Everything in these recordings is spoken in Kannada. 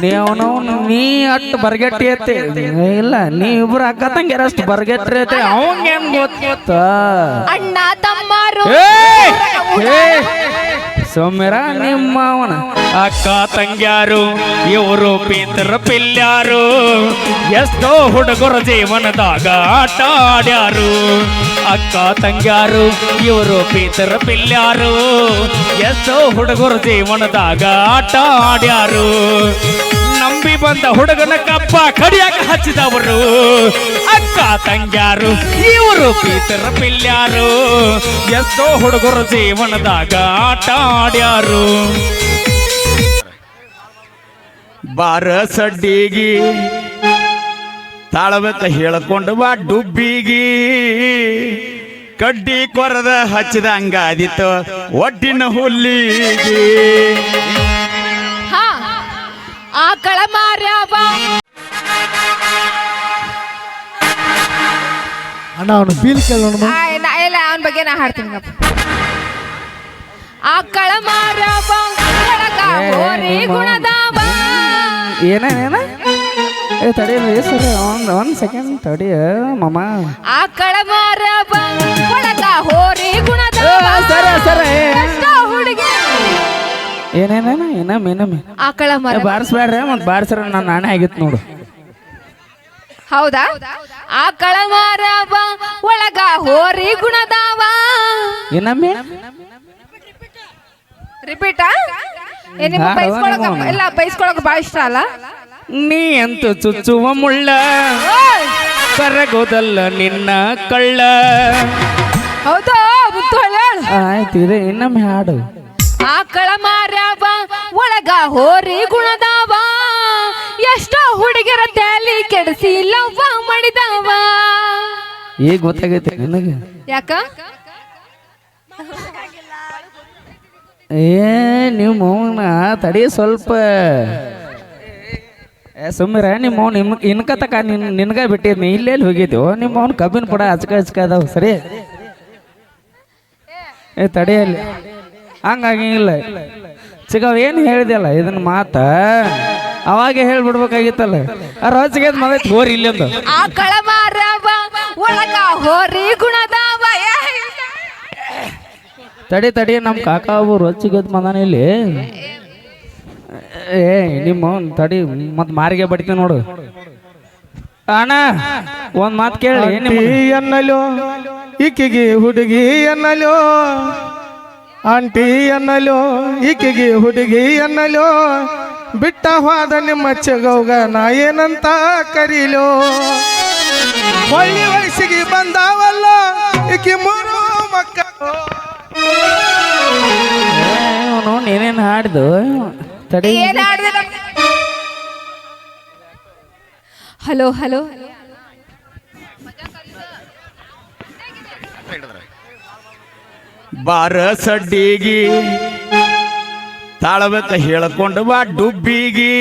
ನೀವನು ನೀ ಅಟ್ಟು ಬರ್ಗೆಟ್ಟಿ ಐತಿ. ಇಲ್ಲ ನೀ ಇಬ್ರು ಅಕ್ಕ ತಂಗಿಯರ ಅಷ್ಟು ಬರ್ಗೆಟ್ರಿ ಐತಿ. ಅವಂಗ ಏನ್ ಗೊತ್ತ ಅಣ್ಣ ತಮ್ಮರು. ಸೌಮ್ಯರ ನಿಮ್ಮ ಅವನ. ಅಕ್ಕ ತಂಗ್ಯಾರು ಇವರು ಪಿತ್ರ ಪಿಲ್ಯಾರು. ಎಷ್ಟೋ ಹುಡುಗರ ಜೀವನದಾಗ ಆಟ ಆಡ್ಯಾರು ಅಕ್ಕ ತಂಗ್ಯಾರು, ಇವರು ಪೀತರ ಪಿಲ್ಯಾರು. ಎಷ್ಟೋ ಹುಡುಗರು ಜೀವನದಾಗ ಆಟ ಆಡ್ಯಾರು. ನಂಬಿ ಬಂದ ಹುಡುಗನ ಕಪ್ಪ ಕಡಿಯಾಕ ಹಚ್ಚಿದವರು. ಅಕ್ಕ ತಂಗ್ಯಾರು, ಇವರು ಪೀತರ ಪಿಲ್ಯಾರು. ಎಷ್ಟೋ ಹುಡುಗರು ಜೀವನದಾಗ ಆಟ ಆಡ್ಯಾರು. ಬಾರ ಸಡ್ಡಿಗಿ ತಾಳಬೇಕ ಹೇಳ್ಕೊಂಡು ಬಾ ಡುಬ್ಬಿಗಿ. ಕಡ್ಡಿ ಕೊರದ ಹಚ್ಚಿದ ಹಂಗಾದಿತ್ತು ಒಡ್ಡಿನ ಹುಲ್ಲಿಗಿ. ಹಾ ಆಕಳ ಮಾರ್ಯಾವ ಅಣ್ಣ ಅವನು ಬೀಲ್ ಕೇಳೋಣ ಇಲ್ಲ ಅವನ ಬಗ್ಗೆ ನಾ ಹಾಡ್ತೀನಿ. ಆಕಳ ಮಾರ್ಯಾವ ಏನೇನೇನ ಏ ತಡಿ ಸರ್ ಒಂದ್ ಒಂದ್ ಸೆಕೆಂಡ್ ತಡಿ ಮಮ್ಮ ಆಕಳ ಮಾರ್ಯಾವ ಒಳಗ ಹೋರಿ ಗುಣದಾವ ಸರ ಸರ. ಹುಡುಗಿ. ಏನೇನೇನ ಏನಮ್ಮ ಏನಮ್ಮ ಆಕಳ ಮರ ಬಾರಿಸ್ಬೇಡ್ರಿ ಮತ್ತೆ ಬಾರಿಸ್ರ ನಾನು ನಾನೇ ಆಗಿತ್ತು ನೋಡು. ಹೌದಾ? ಆಕಳ ಮಾರ ಒಳಗ ಹೋರಿ ಗುಣದಾವ ಏನಮ್ಮ ರಿಪೀಟಾ ಏ ನಿಮ್ಗೆ ಬೈಸ್ಕೊಳಕ ಇಲ್ಲ ಬೈಸ್ಕೊಳಕ ಭಾಳ ಇಷ್ಟ ಅಲ್ಲ? ನೀ ಅಂತೂ ಚುಚ್ಚುವ ಮುಳ್ಳ! ಕರಗೋದಲ್ಲ ನಿನ್ನ ಕಳ್ಳ. ಹೌದಾ? ಆಯ್ತು ಇದೆ ಇನ್ನೊಮ್ಮೆ ಹಾಡು. ಆಕಳ ಮಾರ್ಯಾವ ಒಳಗ ಹೋರಿ ಗುಣದಾವ. ಎಷ್ಟೋ ಹುಡುಗರ ತ್ಯಾಲಿ ಕೆಡಿಸಿ ಲವ್ವ ಮಾಡಿದಾವ. ಈಗ ಗೊತ್ತಾಗೈತೆ ನಿನಗೆ. ಯಾಕ? ಏ ನೀವು ಮೌನ ತಡಿ ಸ್ವಲ್ಪ. ಏ ಸುಮ್ಮರ ನಿಮ್ಮ ಅವ್ನು ನಿಮ್ ಇನ್ಕತಕ ನಿನ್ ನಿನ್ಗ ಬಿಟ್ಟಿದ್ನಿ ಇಲ್ಲೆಲ್ಲಿ ಹೋಗಿದ್ದೆವು ನಿಮ್ಮ ಅವ್ನ ಕಬ್ಬಿನ ಪುಡ ಹಚ್ಕ ಹಚ್ಕ ಅದಾವ ಸರಿ? ಏ ತಡಿಯಲ್ಲಿ. ಹಂಗಾಗಿಲ್ಲ ಚಿಕ್ಕವ್ ಏನು ಹೇಳಿದೆಲ್ಲ ಇದನ್ನ ಮಾತ? ಅವಾಗೆ ಹೇಳ್ಬಿಡ್ಬೇಕಾಗಿತ್ತಲ್ಲ. ಆ ರೋಜಿಗೆ ಮಗತ್ ಹೋರಿ ಇಲ್ಲೊಂದು ಮಾರವ ಒಳಗ ಹೋರಿ ಗುಣದಾವ ತಡಿ ತಡಿ ನಮ್ಮ ಕಾಕ ಅವರು ರೊಚ್ಚಿಗೆದ್ ಮದಾನ ಇಲ್ಲಿ. ಏ ನಿಮ್ಮ ತಡಿ ಮತ್ ಮಾರಿಗೆ ಬಡಿತೀವಿ ನೋಡು. ಅಣ್ಣ ಒಂದ್ ಮಾತು ಕೇಳಿ ಇಕ್ಕಿಗೆ ಅನ್ನಲೋ ಈಕೆಗೆ ಹುಡುಗಿ ಅನ್ನಲೋ ಆಂಟಿ ಅನ್ನಲೋ ಈಕೆಗೆ ಹುಡುಗಿ ಅನ್ನಲೋ ಬಿಟ್ಟ ಹೋದ ನಿಮ್ಮ ಚೆಗೌಗ ನಾ ಏನಂತ ಕರೀಲೋ? ಒಳ್ಳೆ ವಯಸ್ಸಿಗೆ ಬಂದಾವಲ್ಲ ಈಕೆ ಮೂರು ಮಕ್ಕಳು. ನೀನೇನು ಹಾಡ್ದು? ತಡಿ ಹಲೋ ಹಲೋ. ಬಾರ ಸಡ್ಡಿಗಿ ತಾಳಬೇಕ ಹೇಳ್ಕೊಂಡು ಬಾ ಡುಬ್ಬಿಗಿ.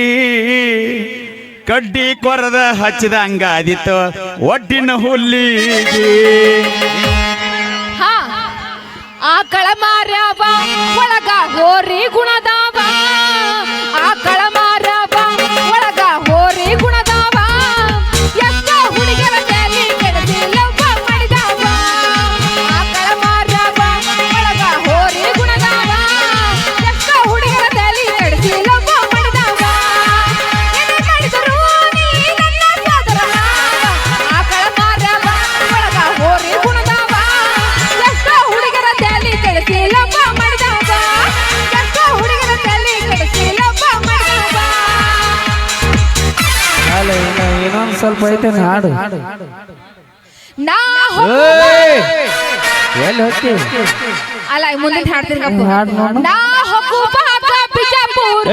ಕಡ್ಡಿ ಕೊರದ ಹಚ್ಚಿದ ಹಂಗಾದಿತ್ತು ಒಡ್ಡಿನ ಹುಲ್ಲಿಗಿ. ಹಾ ಆಕಳ ಮಾರ್ಯಾವ ಒಳಗ ಹೋರಿ ಗುಣದಾವ ಸ್ವಲ್ಪ ಐತೆ ಹಾಡು. ನಾ! ಎಲ್ಲಿ ಹೋಗ್ತಿ? ಅಲ್ಲ ಮುಂದೆ ಹಾಡ್ತೀನಿ. ಹಾಡು ನೋಡು. ನಾ ಹೊಕ್ಕು ಭಾಗ ಬಿಜಾಪುರ.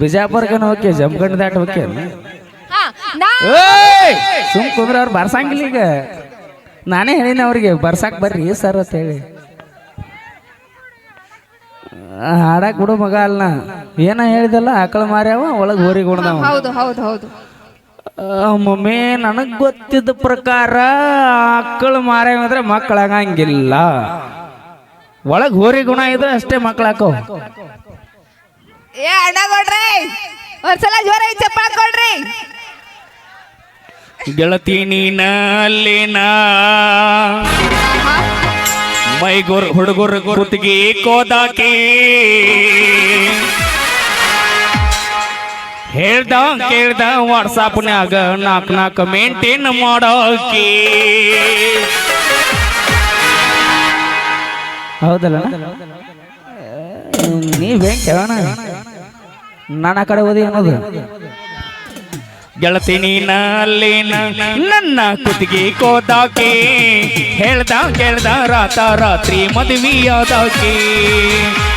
ಬಿಜಾಪುರ್ಗೆ ಹೋಗಿ ದಾಟ ಹೋಗಿ ಸುಮ್ ಕುಂದ್ರ ಅವ್ರು ಬರ್ಸಂಗಿಲ್ಲ ಈಗ. ನಾನೇ ಹೇಳಿನ ಅವ್ರಿಗೆ ಬರ್ಸಾಕ್ ಬರ್ರಿ ಸರ್ ಅಂತ ಹೇಳಿ ಹಾಡಕ್ ಬಿಡು ಮಗ ಅಲ್ಲ ಏನ ಹೇಳಿದಲ್ಲ ಆಕಳ ಮಾರ್ಯಾವ ಒಳಗ್ ಹೋರಿ ಗುಣದವ ಹೌದು ಹೌದು ಹೌದು. ಮಮ್ಮಿ ನನಗ್ ಗೊತ್ತಿದ್ದ ಪ್ರಕಾರ ಆಕಳ ಮಾರ್ಯಾವ ಅಂದ್ರೆ ಮಕ್ಕಳಾಗಂಗಿಲ್ಲ ಒಳಗ್ ಹೋರಿ ಗುಣ ಇದ್ರೆ ಅಷ್ಟೇ ಮಕ್ಳು ಹಾಕೋ ಏ ಅಣ್ಣ ಕೊಡ್ರಿ ಒಂದ್ಸಲ ಜೋರ ಚಪ್ಪಾಳ ಕೊಡ್ರಿ ಗೆಳತಿ ನೀನ ಅಲ್ಲೇನ ಮೈಗೊರ್ ಹುಡುಗರ ಗುರುತಿಗೆ ಕೋದಾಕಿ. ಹೇಳ್ದ ಕೇಳ್ದ ವಾಟ್ಸಾಪ್ನ್ಯಾಗ ನಾಕ್ ನಾಕ್ ಮೇಂಟೈನ್ ಮಾಡೋಕಿ. ಹೌದಲ್ಲ ನೀವ್ ಹೆಂಗ್ ಕೇಳೋಣ? ನಾನು ಆ ಕಡೆ ಓದಿ ಅನ್ನೋದು. ಗೆಳತಿ ನೀನ ನನ್ನ ಕುತ್ತಿಗೆ ಕೋದಾಕೆ, ಹೇಳ್ದ ಕೇಳ್ದ ರಾತ ರಾತ್ರಿ ಮದುವೆಯಾದಾಕೆ.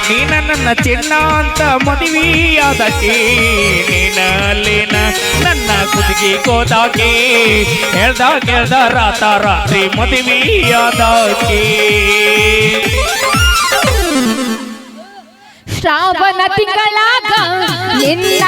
ನೀನ ನನ್ನ ಚಿನ್ನ ಅಂತ ಮದುವೆಯಾದಕಿ. ನೀನ ಅಲ್ಲೇನ ನನ್ನ ಕುತ್ತಿಗೆ ಕೋದಾಕೆ, ಹೇಳ್ದ ಕೇಳ್ದ ರಾತ ರಾತ್ರಿ ಮದುವೆಯಾದಾಕೆ. ಶ್ರಾವಣ ತಿಂಗಳಾಗ ನಿನ್ನ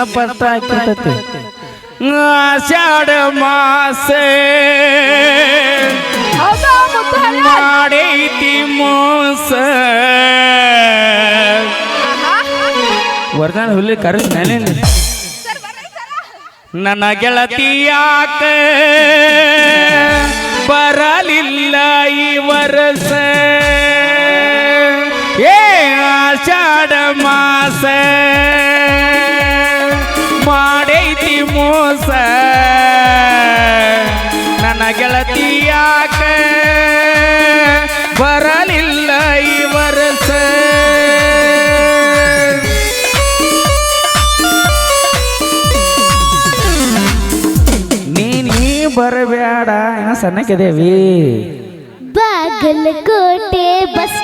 ಹಾಕಿರ್ತೈತಿ ಆಷಾಢ ಮಾಸ? ಮಾಡೈತಿ ಮೋಸ. ವರ್ಜನ್ ಹುಲ್ಲಿ ಕರೆಸ್ ನೆನೆ ನನ್ನ ಗೆಳತಿ ಯಾಕ? ಬರಲಿಲ್ಲ ಈ ವರ್ಷ. ಏ ಆಷಾಢ ಮಾಸ. ನನ್ನ ಗೆಳತಿ ಯಾಕ ಬರಲಿಲ್ಲ ಈ ವರ್ಷ. ನೀ ನೀ ಬರಬೇಡ ಸಣ್ಣಕ್ಕಿದೇವಿ. ಬಾಗಲಕೋಟೆ ಬಸ್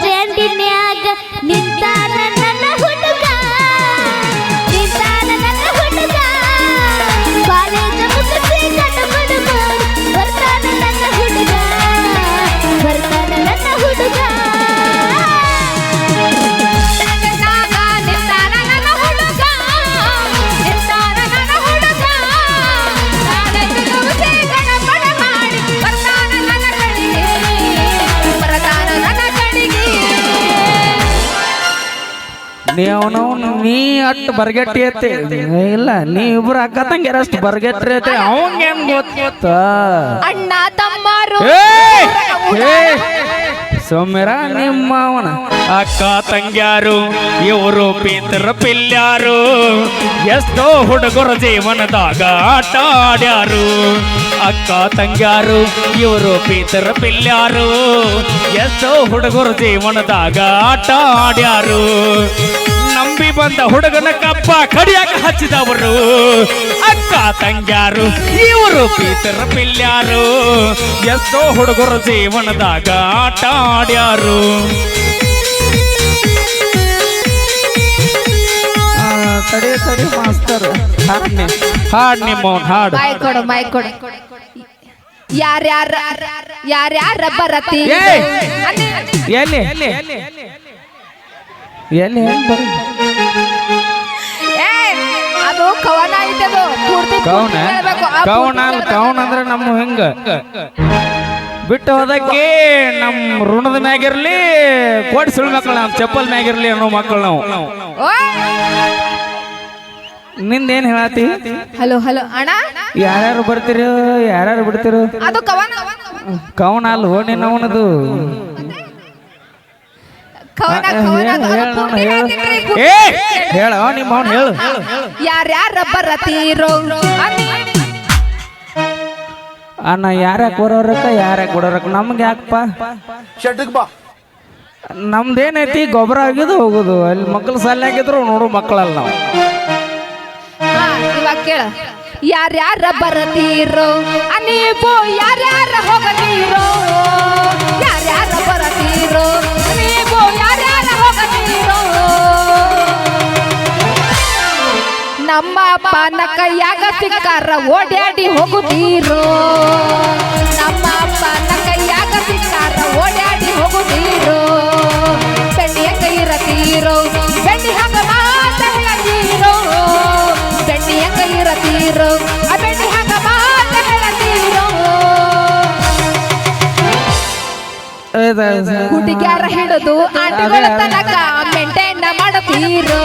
ನೀ ಅವನವನು ನೀ ಅಟ್ ಬರ್ಗಟ್ಟಿ ಐತಿ. ಇಲ್ಲ ನೀ ಇಬ್ರು ಅಕ್ಕ ತಂಗಿಯರ ಅಷ್ಟು ಬರ್ಗೆಟ್ರಿ ಐತಿ. ಅವಂಗೇನ್ ಗೊತ್ತ? ಅಣ್ಣ ತಮ್ಮರು ಸೌಮ್ಯರ ನಿಮ್ಮ ಅವನ ಅಕ್ಕ ತಂಗ್ಯಾರು, ಇವರು ಪಿತರ ಪಿಲ್ಯಾರು, ಎಷ್ಟೋ ಹುಡುಗರ ಜೀವನದಾಗ ಆಟ ಆಡ್ಯಾರು. ಅಕ್ಕ ತಂಗ್ಯಾರು, ಇವರು ಪಿತರ ಪಿಲ್ಯಾರು, ಎಷ್ಟೋ ಹುಡುಗರ ಜೀವನದಾಗ ಆಟ ಆಡ್ಯಾರು. ನಂಬಿ ಬಂದ ಹುಡುಗನ ಕಪ್ಪ ಕಡಿಯಾಕ ಹಚ್ಚಿದವರು. ಅಕ್ಕ ತಂಗ್ಯಾರು ಇವರು ಪೀತರ ಪಿಲ್ಯಾರು. ಎಷ್ಟೋ ಹುಡುಗರು ಜೀವನದಾಗ ಆಟ ಆಡ್ಯಾರು. ಆ, ತಡಿ ತಡಿ ಮಾಸ್ತರ್ ಹಾಡ್ನಿ ಹಾಡ್ ನಿಮ್ಮವನ್ ಹಾಡು. ಬಾಯ್ ಕೊಡು ಬಾಯ್ ಕೊಡು. ಯಾರ್ಯಾರ ಯಾರ್ಯಾರ ಬರತಿ! ಎಲ್ಲಿ? ಎಲ್ಲಿ ಹೆಂಗ್ ಬರ ಅದು ಕವನ ಐತೆ ಅದು. ಪೂರ್ತಿ ಕವನ? ಕವನ ಅಲ್ಲ. ಕವನ ಅಂದ್ರೆ ನಮ್ಮ ಹೆಂಗ? ಬಿಟ್ಟು ಹೋದಕ್ಕೆ ನಮ್ಮ ಋಣದ ಮ್ಯಾಗಿರ್ಲಿ ಕೋಟಿ ಸುಳ್ಳು ಮಕ್ಕಳು ನಮ್ಮ ಚಪ್ಪಲ್ ಮ್ಯಾಗಿರ್ಲಿ ಅನ್ನೋ ಮಕ್ಕಳು ನಾವು! ನಿಂದೇನ್ ಹೇಳತಿ? ಹಲೋ ಹಲೋ ಅಣ್ಣ? ಯಾರ್ಯಾರು ಬರ್ತೀರೋ ಯಾರ್ಯಾರು ಬಿಡ್ತಿರೋ? ಅದು ಕವನ. ಕವನ ನೋಣದು ನಿನ್ನ ಅವನದು ಕವನ ಆ, ಕವನ ಹೇಳು, ಅದು ಹೇಳು, ಪೂರ್ತಿ ಹೇಳು. ಹೇಳ್ತೀನಿ ರೀ. ಏ ಹೇಳ ನಿಮ್ಮ ಅವನ್ ಹೇಳು. ಯಾರ್ಯಾರ ಬರತೀರೋ. ಅಣ್ಣ ಯಾರ ಬರೋರಕ್ಕ ಯಾರ ಕೊಡೋರಕ್ಕ? ನಮ್ಗೆ ಯಾಕಪ್ಪ? ನಮ್ದೇನೈತಿ ಗೊಬ್ಬರ ಆಗಿದ್ದು ಹೋಗುದು. ಅಲ್ಲಿ ಮಕ್ಕಳು ಸಲ್ಯಾಗಿದ್ರು ನೋಡು ಮಕ್ಕಳಲ್ಲ ನಾವು. ಹಾ ಇವಾಗ ಕೇಳ. ಯಾರ್ಯಾರ ಬರತೀರೋ. ನೀವು ಯಾರ್ಯಾರ ಹೋಗತೀರೋ. ಯಾರ್ಯಾರ ಬರತೀರೋ. ನಮ್ಮ ಅಪ್ಪನ ಕೈಯಾಗ ಸಿಕ್ಕಾರ ಓಡ್ಯಾಡಿ ಹೋಗುತ್ತೀರೋ? ನಮ್ಮ ಅಪ್ಪನ ಕೈಯಾಗ ಸಿಕ್ಕಾರ ಓಡ್ಯಾಡಿ ಹೋಗುತ್ತೀರೋ? ಬೆಣ್ಣೆಯ ಕೈ ಇರತೀರೋ ಬೆಣ್ಣಿ ಹಂಗ ಮಾತ ಹೇಳತೀರೋ ಬೆಣ್ಣಿಯ ಕೈ ಇರತೀರೋ ಆ ಬೆಣ್ಣಿ ಹಂಗ ಮಾತ ಹೇಳತೀರೋ ಹುಡುಗ್ಯಾರ ಹಿಡಿದು ಆಟಗಳ ತನಕ ಮೆಂಟೈನ್ ಮಾಡುತ್ತೀರೋ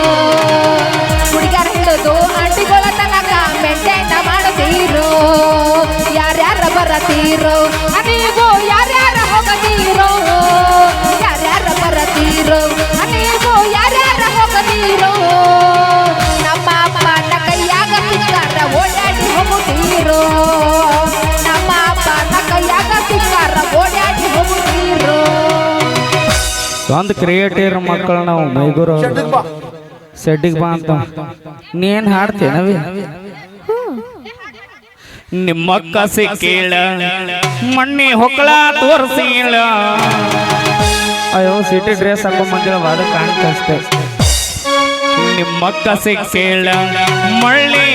ಹುಡುಗ್ಯಾರ ಹಿಡಿದು ಆಂಟಿಗಳ ತನಕ ಮೆಂಟೇನ ಮಾಡುತ್ತೀರೋ ಯಾರ್ಯಾರ ಬರತೀರೋ? ಒಂದು ಕ್ರಿಯೇಟಿವ್ ಮಕ್ಕಳು ನಾವು ಮೈಗೂರು ಸೆಡ್ಡಿಗೆ ಬಾ. ಅಂತ. ನೀನ್ ಹಾಡ್ತೇನವಿ ನಿಮ್ಮ ಕಸಿ ಕೇಳ ಮಣ್ಣಿ ಹೊಕ್ಕಳ ತೋರಿಸೀಳ ಅಯ್ಯೋ ಸಿಟಿ ಡ್ರೆಸ್ ಬಂದಿರೋ ಅದು ಕಾಣ್ತಷ್ಟೆ ನಿಮ್ಮ ಕಸಿ ಕೇಳ ಮಳ್ಳಿ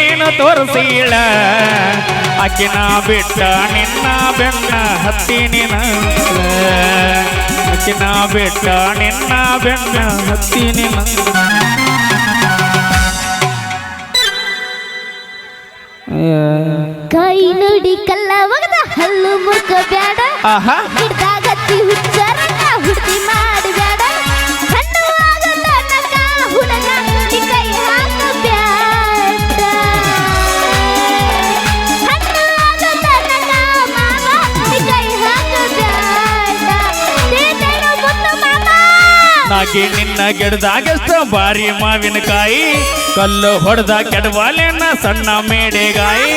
ನೀನು ತೋರಿಸೀಳ ಆಕಿನ ಬಿಟ್ಟ ನಿನ್ನ ಬೆನ್ನ ಹತ್ತಿ ನಿನ. ಆಕಿನ ಬೆಟ್ಟ ನಿನ್ನ ಬೆನ್ನ ಹತ್ತಿ ನಿನ್ನ ಕೈ ನುಡಿ ಕಲ್ಲ ಒಗದ ಹಲ್ಲು ಮುಖ ಬ್ಯಾಡ. ಆಹಾ. ಹಿಡ್ದಾಗತ್ತಿ ಹುಚ್ಚರನ್ನ ನಾಗಿ ನಿನ್ನ ಗಿಡದಾಗೆಷ್ಟ ಬಾರಿ ಮಾವಿನಕಾಯಿ ಕಲ್ಲು ಹೊಡೆದ ಕೆಡವಾಲೆನ ಸಣ್ಣ ಮೇಡೆಗಾಯಿ.